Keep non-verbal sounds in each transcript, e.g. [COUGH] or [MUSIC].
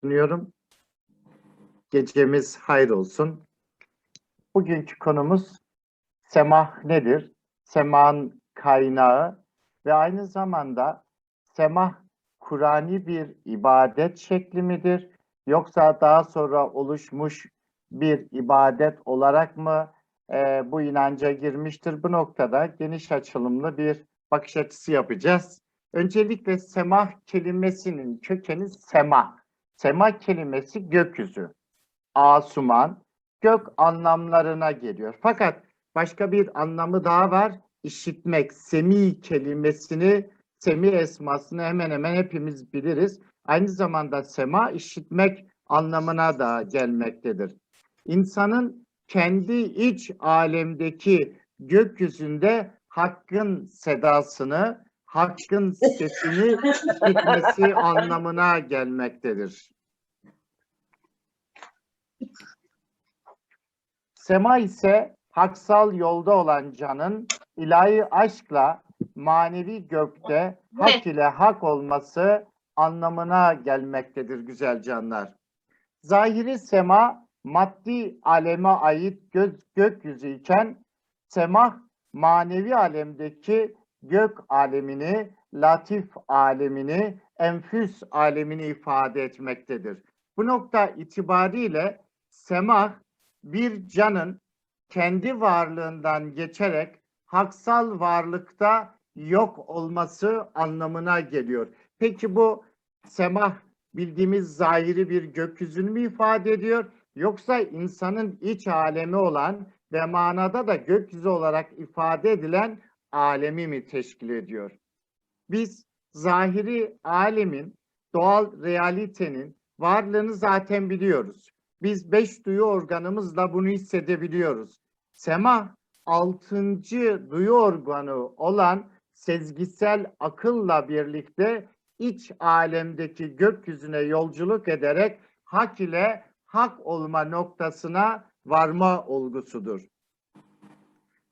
sunuyorum. Gecemiz hayır olsun. Bugünkü konumuz semah nedir? Semahın kaynağı ve aynı zamanda semah Kur'ani bir ibadet şekli midir? Yoksa daha sonra oluşmuş bir ibadet olarak mı e, bu inanca girmiştir? Bu noktada geniş açılımlı bir bakış açısı yapacağız. Öncelikle semah kelimesinin kökeni sema. Sema kelimesi gökyüzü, asuman, gök anlamlarına geliyor. Fakat başka bir anlamı daha var. İşitmek, semi kelimesini, semi esmasını hemen hemen hepimiz biliriz. Aynı zamanda sema işitmek anlamına da gelmektedir. İnsanın kendi iç alemdeki gökyüzünde hakkın sedasını, hakkın sesini işitmesi [LAUGHS] anlamına gelmektedir. Sema ise haksal yolda olan canın ilahi aşkla manevi gökte hak ile hak olması anlamına gelmektedir güzel canlar. Zahiri sema maddi aleme ait göz, gökyüzü iken semah manevi alemdeki gök alemini, latif alemini, enfüs alemini ifade etmektedir. Bu nokta itibariyle semah bir canın kendi varlığından geçerek haksal varlıkta yok olması anlamına geliyor. Peki bu semah bildiğimiz zahiri bir gökyüzünü mü ifade ediyor? Yoksa insanın iç alemi olan ve manada da gökyüzü olarak ifade edilen alemi mi teşkil ediyor? Biz zahiri alemin, doğal realitenin varlığını zaten biliyoruz. Biz beş duyu organımızla bunu hissedebiliyoruz. Sema altıncı duyu organı olan sezgisel akılla birlikte iç alemdeki gökyüzüne yolculuk ederek hak ile hak olma noktasına varma olgusudur.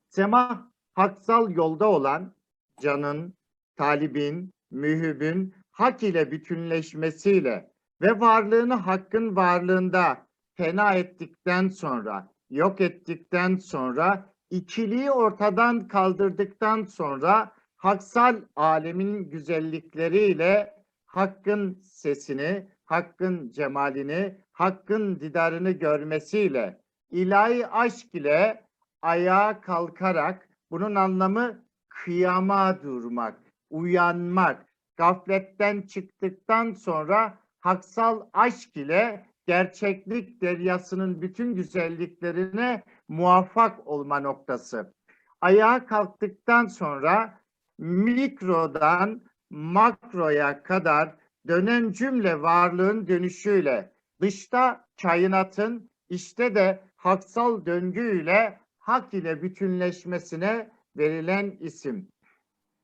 Sema haksal yolda olan canın, talibin, mühibin hak ile bütünleşmesiyle ve varlığını hakkın varlığında fena ettikten sonra, yok ettikten sonra, ikiliği ortadan kaldırdıktan sonra haksal alemin güzellikleriyle hakkın sesini, hakkın cemalini, hakkın didarını görmesiyle, ilahi aşk ile ayağa kalkarak bunun anlamı kıyama durmak, uyanmak, gafletten çıktıktan sonra haksal aşk ile gerçeklik deryasının bütün güzelliklerine muvaffak olma noktası. Ayağa kalktıktan sonra mikrodan makroya kadar dönen cümle varlığın dönüşüyle dışta kainatın işte de haksal döngüyle hak ile bütünleşmesine verilen isim.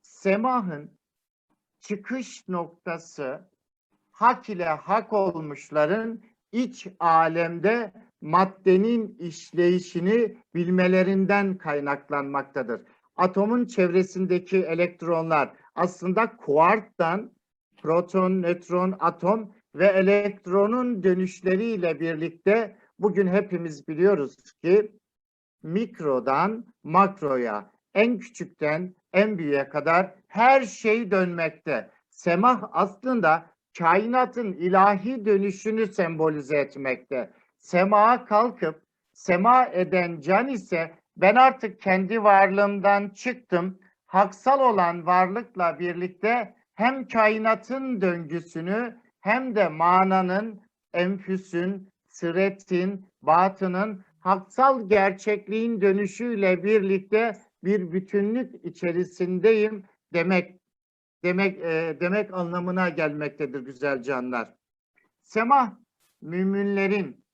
Semahın çıkış noktası hak ile hak olmuşların iç alemde maddenin işleyişini bilmelerinden kaynaklanmaktadır. Atomun çevresindeki elektronlar aslında kuarktan proton, nötron, atom ve elektronun dönüşleriyle birlikte bugün hepimiz biliyoruz ki mikrodan makroya, en küçükten en büyüğe kadar her şey dönmekte. Semah aslında kainatın ilahi dönüşünü sembolize etmekte. Sema'a kalkıp sema eden can ise ben artık kendi varlığımdan çıktım. Haksal olan varlıkla birlikte hem kainatın döngüsünü hem de mananın, enfüsün, sıretin, batının haksal gerçekliğin dönüşüyle birlikte bir bütünlük içerisindeyim demek demek e, demek anlamına gelmektedir güzel canlar. Semah müminlerin,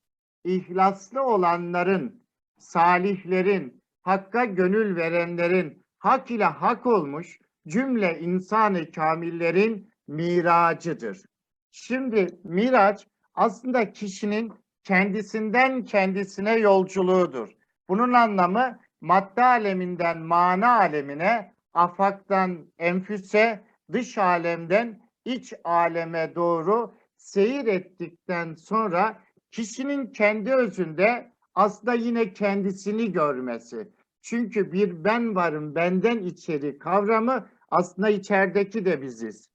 ihlaslı olanların, salihlerin, hakka gönül verenlerin, hak ile hak olmuş cümle insanı kamillerin miracıdır. Şimdi miraç aslında kişinin kendisinden kendisine yolculuğudur. Bunun anlamı madde aleminden mana alemine, afaktan enfüse, dış alemden iç aleme doğru seyir ettikten sonra kişinin kendi özünde aslında yine kendisini görmesi. Çünkü bir ben varım, benden içeri kavramı aslında içerideki de biziz.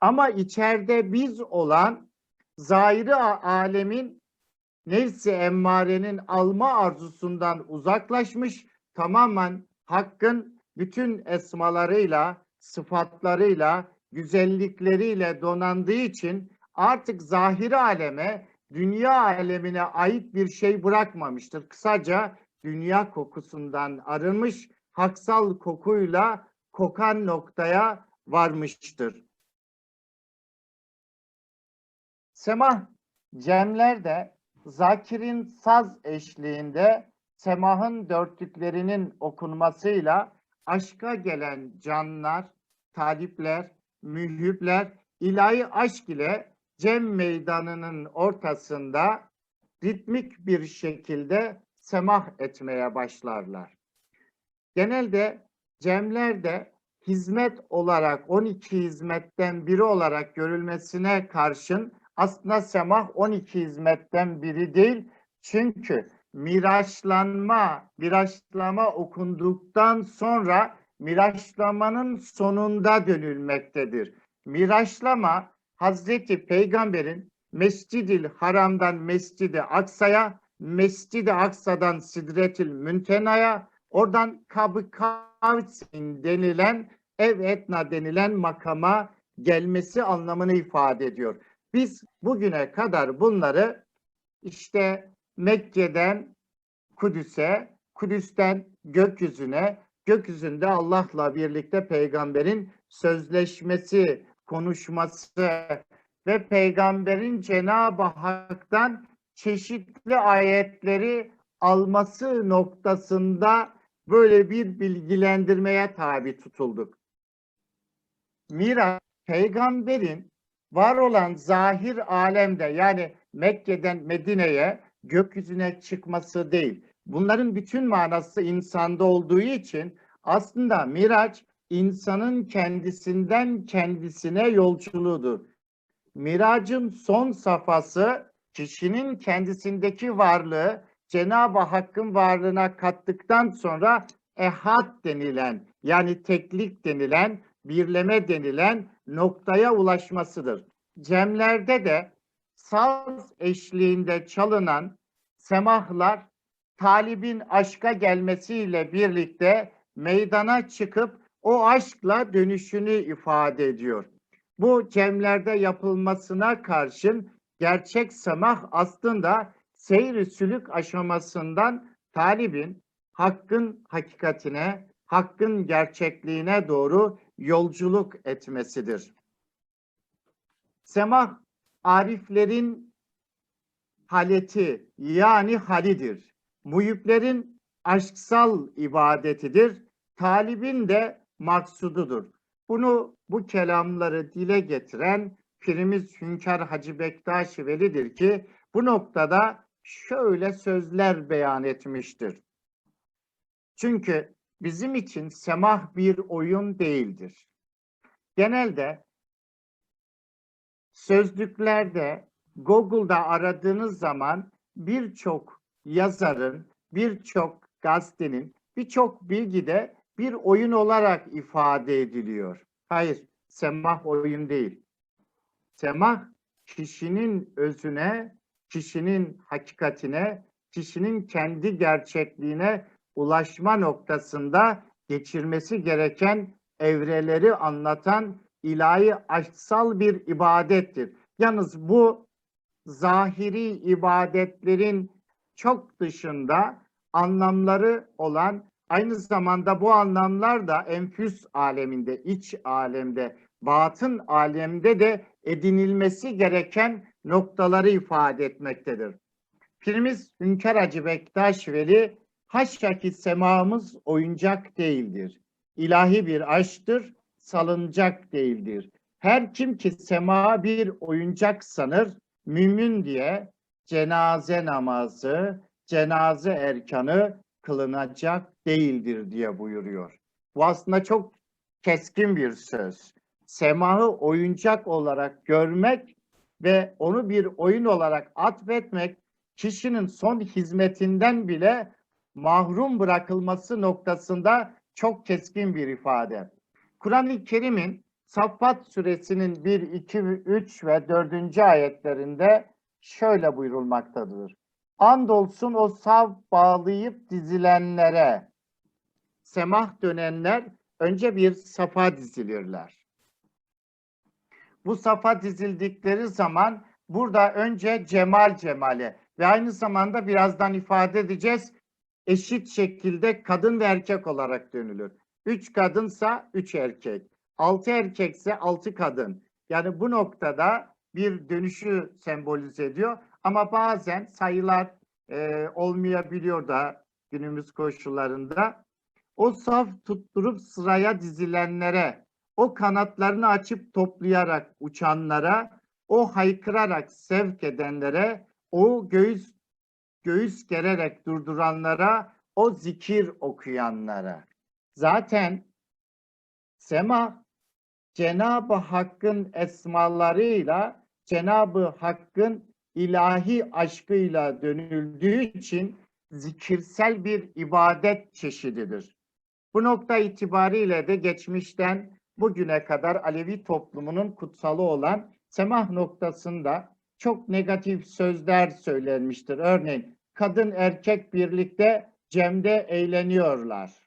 Ama içeride biz olan zahiri alemin nefsi emmarenin alma arzusundan uzaklaşmış, tamamen hakkın bütün esmalarıyla, sıfatlarıyla, güzellikleriyle donandığı için artık zahiri aleme, dünya alemine ait bir şey bırakmamıştır. Kısaca dünya kokusundan arınmış, haksal kokuyla kokan noktaya varmıştır. Semah cemlerde zakirin saz eşliğinde semahın dörtlüklerinin okunmasıyla aşka gelen canlar, talipler, mühüpler ilahi aşk ile cem meydanının ortasında ritmik bir şekilde semah etmeye başlarlar. Genelde cemlerde hizmet olarak 12 hizmetten biri olarak görülmesine karşın aslında semah 12 hizmetten biri değil. Çünkü miraçlanma, miraçlama okunduktan sonra miraçlamanın sonunda dönülmektedir. Miraçlama Hazreti Peygamber'in Mescid-i Haram'dan Mescid-i Aksa'ya, Mescid-i Aksa'dan Sidretil Müntena'ya, oradan Kab-ı Kavsin denilen ev etna denilen makama gelmesi anlamını ifade ediyor. Biz bugüne kadar bunları işte Mekke'den Kudüs'e, Kudüs'ten gökyüzüne, gökyüzünde Allah'la birlikte peygamberin sözleşmesi, konuşması ve peygamberin Cenab-ı Hak'tan çeşitli ayetleri alması noktasında böyle bir bilgilendirmeye tabi tutulduk. Miraç, peygamberin var olan zahir alemde yani Mekke'den Medine'ye gökyüzüne çıkması değil. Bunların bütün manası insanda olduğu için aslında Miraç insanın kendisinden kendisine yolculuğudur. Miracın son safhası kişinin kendisindeki varlığı Cenab-ı Hakk'ın varlığına kattıktan sonra ehad denilen yani teklik denilen birleme denilen noktaya ulaşmasıdır. Cemlerde de saz eşliğinde çalınan semahlar talibin aşka gelmesiyle birlikte meydana çıkıp o aşkla dönüşünü ifade ediyor. Bu cemlerde yapılmasına karşın gerçek semah aslında seyri sülük aşamasından talibin hakkın hakikatine, hakkın gerçekliğine doğru yolculuk etmesidir. Semah ariflerin haleti yani halidir. Muhiplerin aşksal ibadetidir. Talibin de maksududur. Bunu bu kelamları dile getiren Pirimiz Hünkar Hacı Bektaş Veli'dir ki bu noktada şöyle sözler beyan etmiştir. Çünkü bizim için semah bir oyun değildir. Genelde sözlüklerde Google'da aradığınız zaman birçok yazarın, birçok gazetenin, birçok bilgide bir oyun olarak ifade ediliyor. Hayır, semah oyun değil. Semah kişinin özüne, kişinin hakikatine, kişinin kendi gerçekliğine ulaşma noktasında geçirmesi gereken evreleri anlatan ilahi aşksal bir ibadettir. Yalnız bu zahiri ibadetlerin çok dışında anlamları olan aynı zamanda bu anlamlar da enfüs aleminde, iç alemde, batın alemde de edinilmesi gereken noktaları ifade etmektedir. Pirimiz Hünkar Hacı Bektaş Veli haşa ki semamız oyuncak değildir. İlahi bir aşktır, salıncak değildir. Her kim ki sema bir oyuncak sanır, mümin diye cenaze namazı, cenaze erkanı kılınacak değildir diye buyuruyor. Bu aslında çok keskin bir söz. Semahı oyuncak olarak görmek ve onu bir oyun olarak atfetmek kişinin son hizmetinden bile mahrum bırakılması noktasında çok keskin bir ifade. Kur'an-ı Kerim'in Saffat suresinin 1, 2, 3 ve 4. ayetlerinde şöyle buyurulmaktadır. Andolsun o sav bağlayıp dizilenlere, semah dönenler önce bir safa dizilirler. Bu safa dizildikleri zaman burada önce cemal cemale ve aynı zamanda birazdan ifade edeceğiz eşit şekilde kadın ve erkek olarak dönülür. Üç kadınsa üç erkek, altı erkekse altı kadın. Yani bu noktada bir dönüşü sembolize ediyor. Ama bazen sayılar e, olmayabiliyor da günümüz koşullarında. O saf tutturup sıraya dizilenlere, o kanatlarını açıp toplayarak uçanlara, o haykırarak sevk edenlere, o göğüs göğüs gererek durduranlara, o zikir okuyanlara. Zaten sema Cenab-ı Hakk'ın esmalarıyla Cenab-ı Hakk'ın ilahi aşkıyla dönüldüğü için zikirsel bir ibadet çeşididir. Bu nokta itibariyle de geçmişten bugüne kadar Alevi toplumunun kutsalı olan semah noktasında çok negatif sözler söylenmiştir. Örneğin kadın erkek birlikte cemde eğleniyorlar.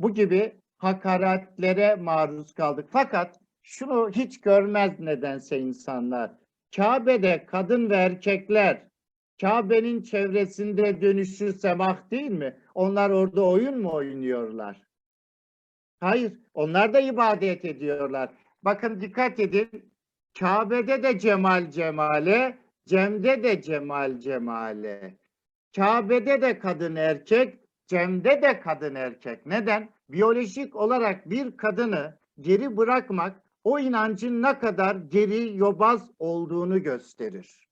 Bu gibi hakaretlere maruz kaldık. Fakat şunu hiç görmez nedense insanlar. Kabe'de kadın ve erkekler Kabe'nin çevresinde dönüşü semah değil mi? Onlar orada oyun mu oynuyorlar? Hayır, onlar da ibadet ediyorlar. Bakın dikkat edin. Kabe'de de cemal cemale, Cem'de de cemal cemale. Kabe'de de kadın erkek, Cem'de de kadın erkek. Neden? Biyolojik olarak bir kadını geri bırakmak o inancın ne kadar geri yobaz olduğunu gösterir.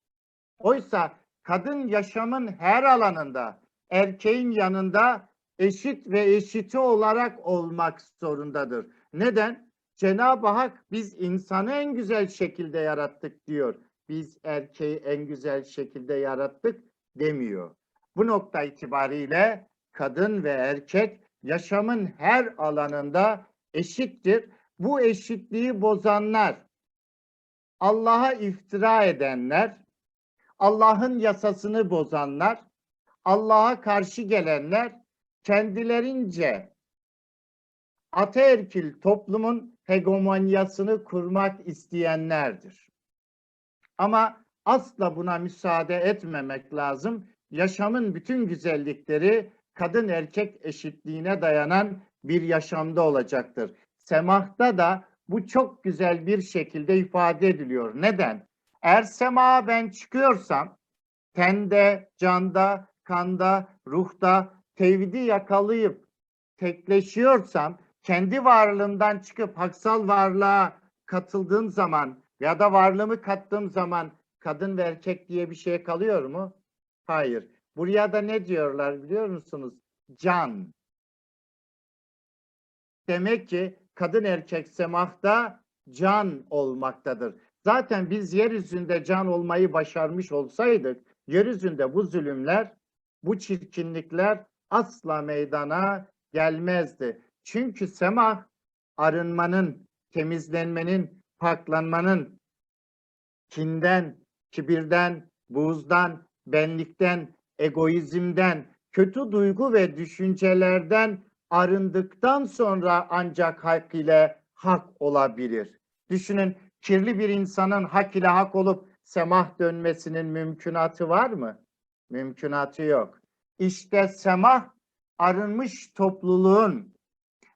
Oysa kadın yaşamın her alanında erkeğin yanında eşit ve eşiti olarak olmak zorundadır. Neden? Cenab-ı Hak biz insanı en güzel şekilde yarattık diyor. Biz erkeği en güzel şekilde yarattık demiyor. Bu nokta itibariyle kadın ve erkek yaşamın her alanında eşittir. Bu eşitliği bozanlar, Allah'a iftira edenler, Allah'ın yasasını bozanlar, Allah'a karşı gelenler kendilerince ataerkil toplumun hegemonyasını kurmak isteyenlerdir. Ama asla buna müsaade etmemek lazım. Yaşamın bütün güzellikleri kadın erkek eşitliğine dayanan bir yaşamda olacaktır. Semahta da bu çok güzel bir şekilde ifade ediliyor. Neden? Eğer semaha ben çıkıyorsam tende, canda, kanda, ruhta tevhidi yakalayıp tekleşiyorsam kendi varlığımdan çıkıp haksal varlığa katıldığım zaman ya da varlığımı kattığım zaman kadın ve erkek diye bir şey kalıyor mu? Hayır. Buraya da ne diyorlar biliyor musunuz? Can. Demek ki kadın erkek semahta can olmaktadır. Zaten biz yeryüzünde can olmayı başarmış olsaydık, yeryüzünde bu zulümler, bu çirkinlikler asla meydana gelmezdi. Çünkü semah arınmanın, temizlenmenin, paklanmanın, kinden, kibirden, buğzdan, benlikten, egoizmden, kötü duygu ve düşüncelerden arındıktan sonra ancak hak ile hak olabilir. Düşünün kirli bir insanın hak ile hak olup semah dönmesinin mümkünatı var mı? Mümkünatı yok. İşte semah arınmış topluluğun,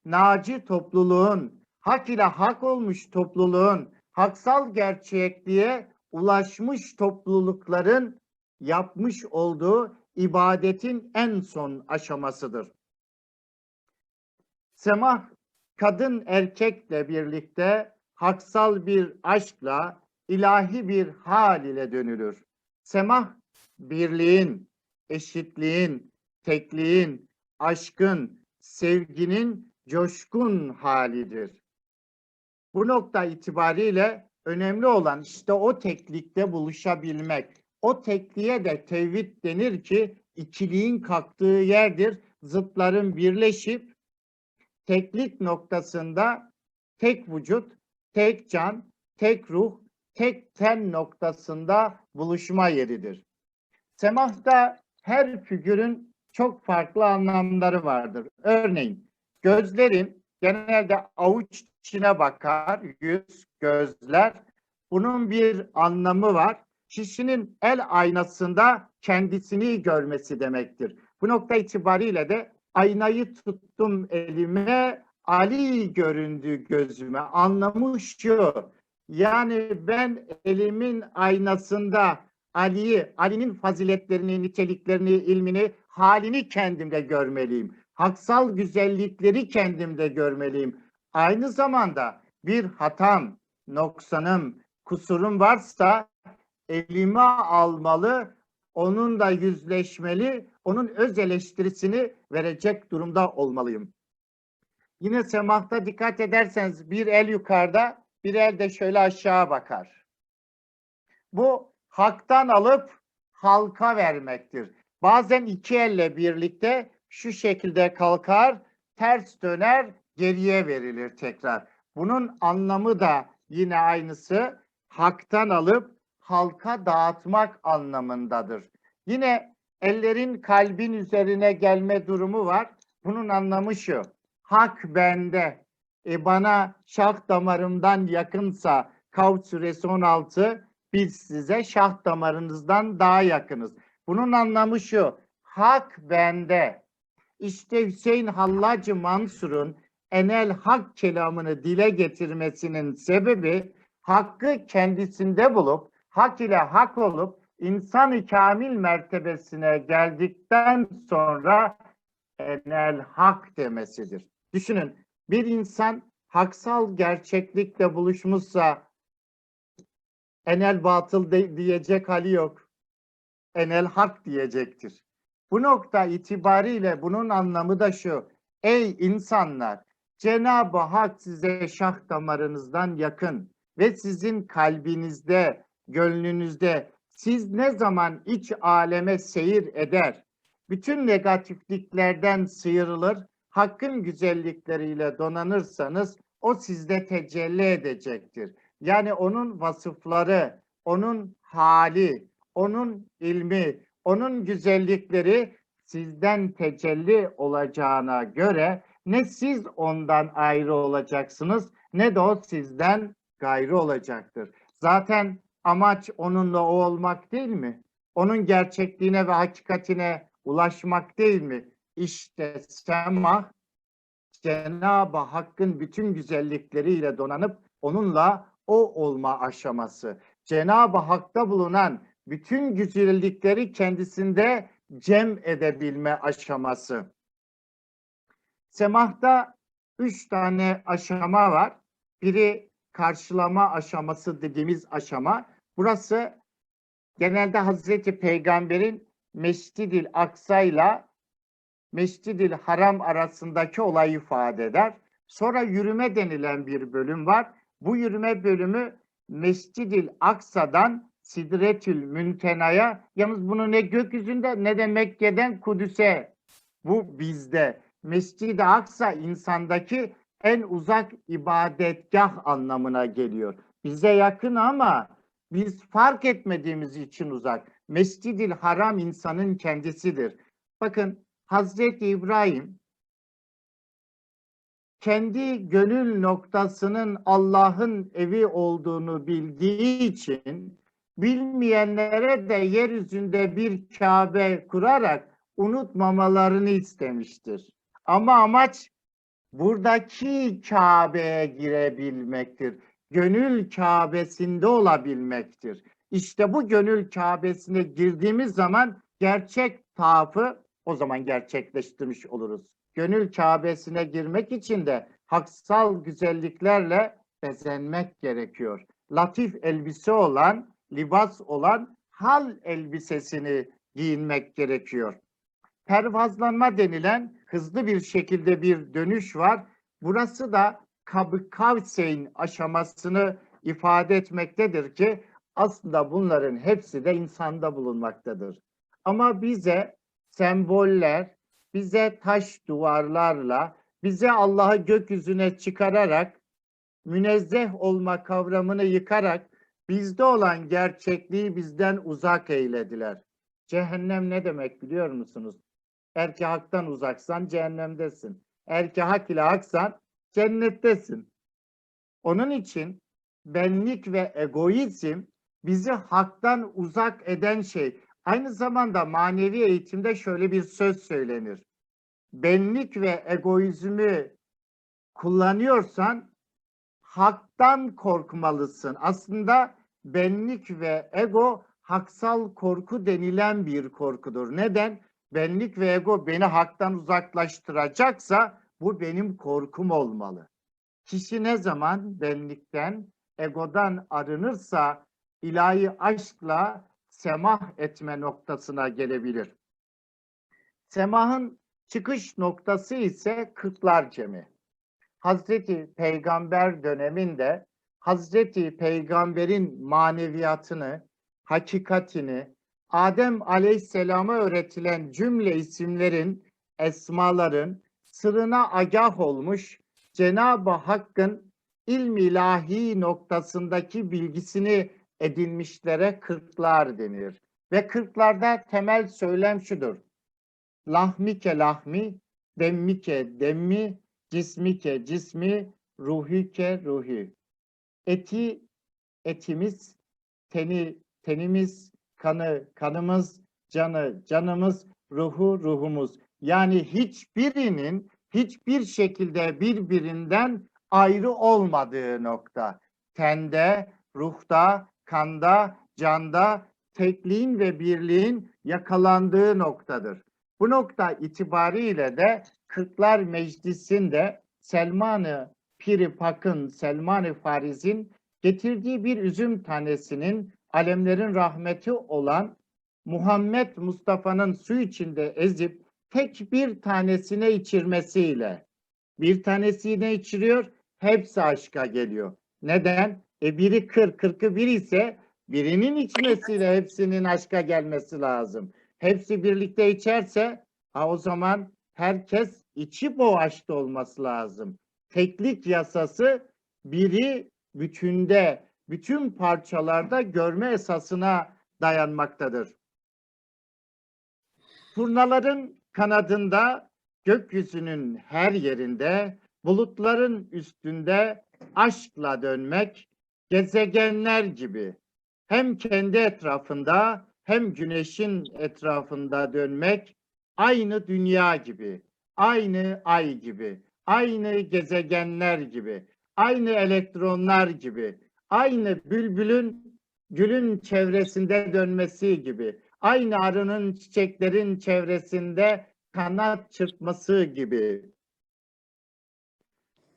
naci topluluğun, hak ile hak olmuş topluluğun, haksal gerçekliğe ulaşmış toplulukların yapmış olduğu ibadetin en son aşamasıdır. Semah kadın erkekle birlikte haksal bir aşkla ilahi bir hal ile dönülür. Semah birliğin, eşitliğin, tekliğin, aşkın, sevginin coşkun halidir. Bu nokta itibariyle önemli olan işte o teklikte buluşabilmek. O tekliğe de tevhid denir ki ikiliğin kalktığı yerdir. Zıtların birleşip teklik noktasında tek vücut, tek can, tek ruh, tek ten noktasında buluşma yeridir. Semahta her figürün çok farklı anlamları vardır. Örneğin gözlerin genelde avuç içine bakar, yüz, gözler. Bunun bir anlamı var. Kişinin el aynasında kendisini görmesi demektir. Bu nokta itibariyle de aynayı tuttum elime, Ali göründü gözüme. Anlamı şu. Yani ben elimin aynasında Ali'yi, Ali'nin faziletlerini, niteliklerini, ilmini, halini kendimde görmeliyim. Haksal güzellikleri kendimde görmeliyim. Aynı zamanda bir hatam, noksanım, kusurum varsa elime almalı, onunla yüzleşmeli, onun öz eleştirisini verecek durumda olmalıyım. Yine semahta dikkat ederseniz bir el yukarıda, bir el de şöyle aşağı bakar. Bu haktan alıp halka vermektir. Bazen iki elle birlikte şu şekilde kalkar, ters döner, geriye verilir tekrar. Bunun anlamı da yine aynısı. Haktan alıp halka dağıtmak anlamındadır. Yine ellerin kalbin üzerine gelme durumu var. Bunun anlamı şu. Hak bende. E bana şah damarımdan yakınsa Kavs suresi 16 biz size şah damarınızdan daha yakınız. Bunun anlamı şu. Hak bende. İşte Hüseyin Hallacı Mansur'un enel hak kelamını dile getirmesinin sebebi hakkı kendisinde bulup hak ile hak olup insan-ı kamil mertebesine geldikten sonra enel hak demesidir. Düşünün bir insan haksal gerçeklikle buluşmuşsa enel batıl de- diyecek hali yok. Enel hak diyecektir. Bu nokta itibariyle bunun anlamı da şu. Ey insanlar Cenab-ı Hak size şah damarınızdan yakın ve sizin kalbinizde, gönlünüzde siz ne zaman iç aleme seyir eder, bütün negatifliklerden sıyrılır, hakkın güzellikleriyle donanırsanız o sizde tecelli edecektir. Yani onun vasıfları, onun hali, onun ilmi, onun güzellikleri sizden tecelli olacağına göre ne siz ondan ayrı olacaksınız ne de o sizden gayrı olacaktır. Zaten amaç onunla o olmak değil mi? Onun gerçekliğine ve hakikatine ulaşmak değil mi? İşte semah Cenab-ı Hakk'ın bütün güzellikleriyle donanıp onunla o olma aşaması. Cenab-ı Hak'ta bulunan bütün güzellikleri kendisinde cem edebilme aşaması. Semahta üç tane aşama var. Biri karşılama aşaması dediğimiz aşama. Burası genelde Hazreti Peygamber'in Mescid-i Aksa ile Mescid-i Haram arasındaki olayı ifade eder. Sonra yürüme denilen bir bölüm var. Bu yürüme bölümü Mescid-i Aksa'dan Sidretül Müntena'ya yalnız bunu ne gökyüzünde ne de Mekke'den Kudüs'e bu bizde. Mescid-i Aksa insandaki en uzak ibadetgah anlamına geliyor. Bize yakın ama biz fark etmediğimiz için uzak. Mescid-i Haram insanın kendisidir. Bakın Hazreti İbrahim kendi gönül noktasının Allah'ın evi olduğunu bildiği için bilmeyenlere de yeryüzünde bir Kabe kurarak unutmamalarını istemiştir. Ama amaç buradaki Kabe'ye girebilmektir. Gönül Kabe'sinde olabilmektir. İşte bu gönül Kabe'sine girdiğimiz zaman gerçek tavafı o zaman gerçekleştirmiş oluruz. Gönül Kabe'sine girmek için de haksal güzelliklerle bezenmek gerekiyor. Latif elbise olan, libas olan hal elbisesini giyinmek gerekiyor. Pervazlanma denilen hızlı bir şekilde bir dönüş var. Burası da kavseyn aşamasını ifade etmektedir ki aslında bunların hepsi de insanda bulunmaktadır. Ama bize semboller, bize taş duvarlarla, bize Allah'ı gökyüzüne çıkararak, münezzeh olma kavramını yıkarak bizde olan gerçekliği bizden uzak eylediler. Cehennem ne demek biliyor musunuz? Eğer ki haktan uzaksan cehennemdesin. Eğer ki hak ile haksan cennettesin. Onun için benlik ve egoizm bizi haktan uzak eden şey. Aynı zamanda manevi eğitimde şöyle bir söz söylenir. Benlik ve egoizmi kullanıyorsan haktan korkmalısın. Aslında benlik ve ego haksal korku denilen bir korkudur. Neden? Benlik ve ego beni haktan uzaklaştıracaksa bu benim korkum olmalı. Kişi ne zaman benlikten, egodan arınırsa ilahi aşkla semah etme noktasına gelebilir. Semahın çıkış noktası ise kırklar cemi. Hazreti Peygamber döneminde Hazreti Peygamber'in maneviyatını, hakikatini, Adem Aleyhisselam'a öğretilen cümle isimlerin, esmaların sırrına agah olmuş Cenab-ı Hakk'ın ilmi ilahi noktasındaki bilgisini edinmişlere kırklar denir. Ve kırklarda temel söylem şudur. Lahmike lahmi, demmike demmi, cismike cismi, ruhike ruhi. Eti etimiz, teni tenimiz, kanı kanımız, canı canımız, ruhu ruhumuz. Yani hiçbirinin hiçbir şekilde birbirinden ayrı olmadığı nokta. Tende, ruhta, kanda, canda tekliğin ve birliğin yakalandığı noktadır. Bu nokta itibariyle de Kırklar Meclisi'nde Selman-ı Piri Pak'ın, Selman-ı Fariz'in getirdiği bir üzüm tanesinin alemlerin rahmeti olan Muhammed Mustafa'nın su içinde ezip tek bir tanesine içirmesiyle bir tanesine içiriyor, hepsi aşka geliyor. Neden? E biri kır, kırkı bir ise birinin içmesiyle hepsinin aşka gelmesi lazım. Hepsi birlikte içerse ha o zaman herkes içip o aşkta olması lazım. Teklik yasası biri bütünde, bütün parçalarda görme esasına dayanmaktadır. Turnaların kanadında, gökyüzünün her yerinde, bulutların üstünde aşkla dönmek, gezegenler gibi. Hem kendi etrafında hem güneşin etrafında dönmek aynı dünya gibi, aynı ay gibi, aynı gezegenler gibi, aynı elektronlar gibi, aynı bülbülün gülün çevresinde dönmesi gibi, aynı arının çiçeklerin çevresinde kanat çırpması gibi.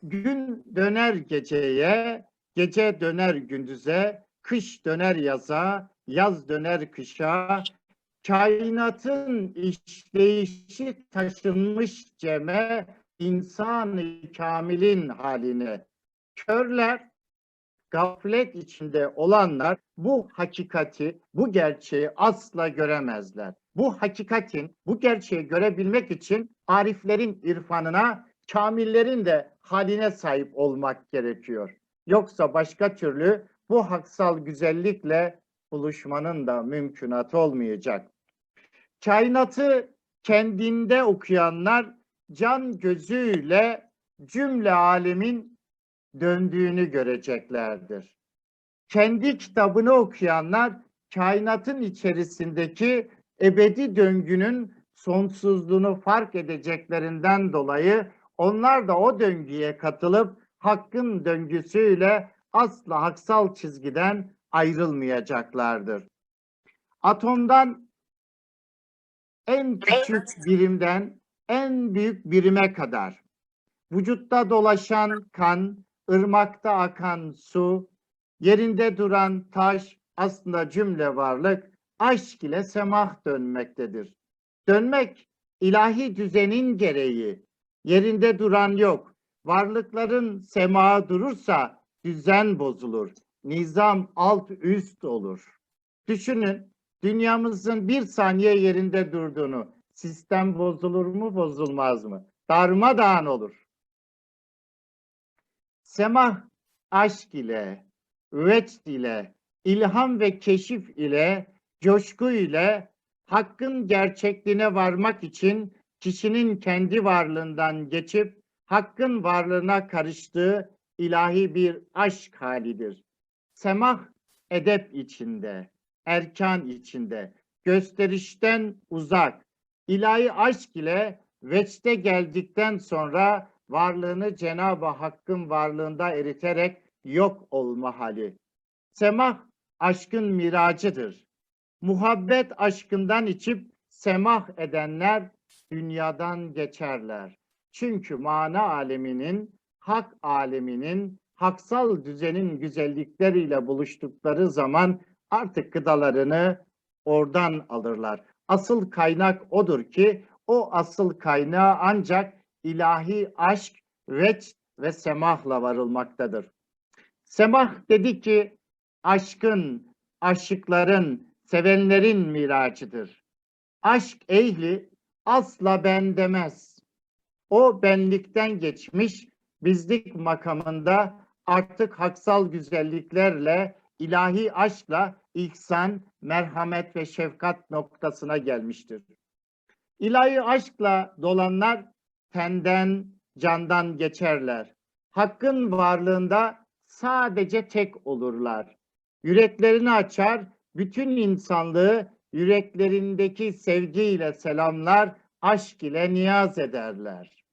Gün döner geceye, gece döner gündüze, kış döner yaza, yaz döner kışa, kainatın işleyişi taşınmış ceme, insan-ı kamilin haline. Körler, gaflet içinde olanlar bu hakikati, bu gerçeği asla göremezler. Bu hakikatin, bu gerçeği görebilmek için ariflerin irfanına, kamillerin de haline sahip olmak gerekiyor. Yoksa başka türlü bu haksal güzellikle buluşmanın da mümkünatı olmayacak. Kainatı kendinde okuyanlar can gözüyle cümle alemin döndüğünü göreceklerdir. Kendi kitabını okuyanlar kainatın içerisindeki ebedi döngünün sonsuzluğunu fark edeceklerinden dolayı onlar da o döngüye katılıp hakkın döngüsüyle asla haksal çizgiden ayrılmayacaklardır. Atomdan en küçük birimden en büyük birime kadar vücutta dolaşan kan, ırmakta akan su, yerinde duran taş aslında cümle varlık aşk ile semah dönmektedir. Dönmek ilahi düzenin gereği. Yerinde duran yok. Varlıkların semağı durursa düzen bozulur. nizam alt üst olur. Düşünün dünyamızın bir saniye yerinde durduğunu. Sistem bozulur mu bozulmaz mı? Darmadağın olur. Semah aşk ile, vecd ile, ilham ve keşif ile, coşku ile hakkın gerçekliğine varmak için kişinin kendi varlığından geçip hakkın varlığına karıştığı ilahi bir aşk halidir. Semah edep içinde, erkan içinde, gösterişten uzak, ilahi aşk ile veçte geldikten sonra varlığını Cenab-ı Hakk'ın varlığında eriterek yok olma hali. Semah aşkın miracıdır. Muhabbet aşkından içip semah edenler dünyadan geçerler. Çünkü mana aleminin, hak aleminin, haksal düzenin güzellikleriyle buluştukları zaman artık gıdalarını oradan alırlar. Asıl kaynak odur ki o asıl kaynağı ancak ilahi aşk, veç ve semahla varılmaktadır. Semah dedi ki aşkın, aşıkların, sevenlerin miracıdır. Aşk ehli asla ben demez. O benlikten geçmiş, bizlik makamında artık haksal güzelliklerle, ilahi aşkla ihsan, merhamet ve şefkat noktasına gelmiştir. İlahi aşkla dolanlar tenden, candan geçerler. Hakkın varlığında sadece tek olurlar. Yüreklerini açar, bütün insanlığı yüreklerindeki sevgiyle selamlar, aşk ile niyaz ederler.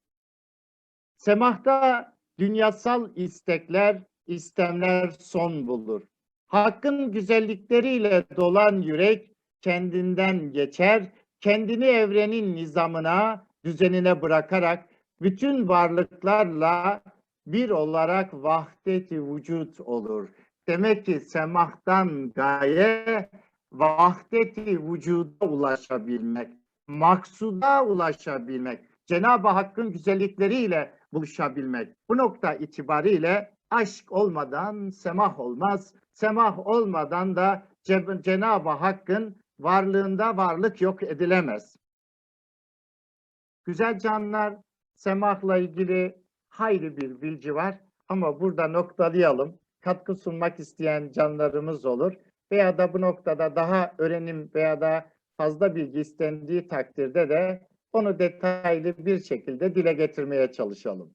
Semahta dünyasal istekler, istemler son bulur. Hakkın güzellikleriyle dolan yürek kendinden geçer, kendini evrenin nizamına, düzenine bırakarak bütün varlıklarla bir olarak vahdeti vücut olur. Demek ki semahtan gaye vahdeti vücuda ulaşabilmek, maksuda ulaşabilmek, Cenab-ı Hakk'ın güzellikleriyle buluşabilmek. Bu nokta itibariyle aşk olmadan semah olmaz. Semah olmadan da Ce- Cenab-ı Hakk'ın varlığında varlık yok edilemez. Güzel canlar, semahla ilgili hayli bir bilgi var ama burada noktalayalım. Katkı sunmak isteyen canlarımız olur veya da bu noktada daha öğrenim veya da fazla bilgi istendiği takdirde de onu detaylı bir şekilde dile getirmeye çalışalım.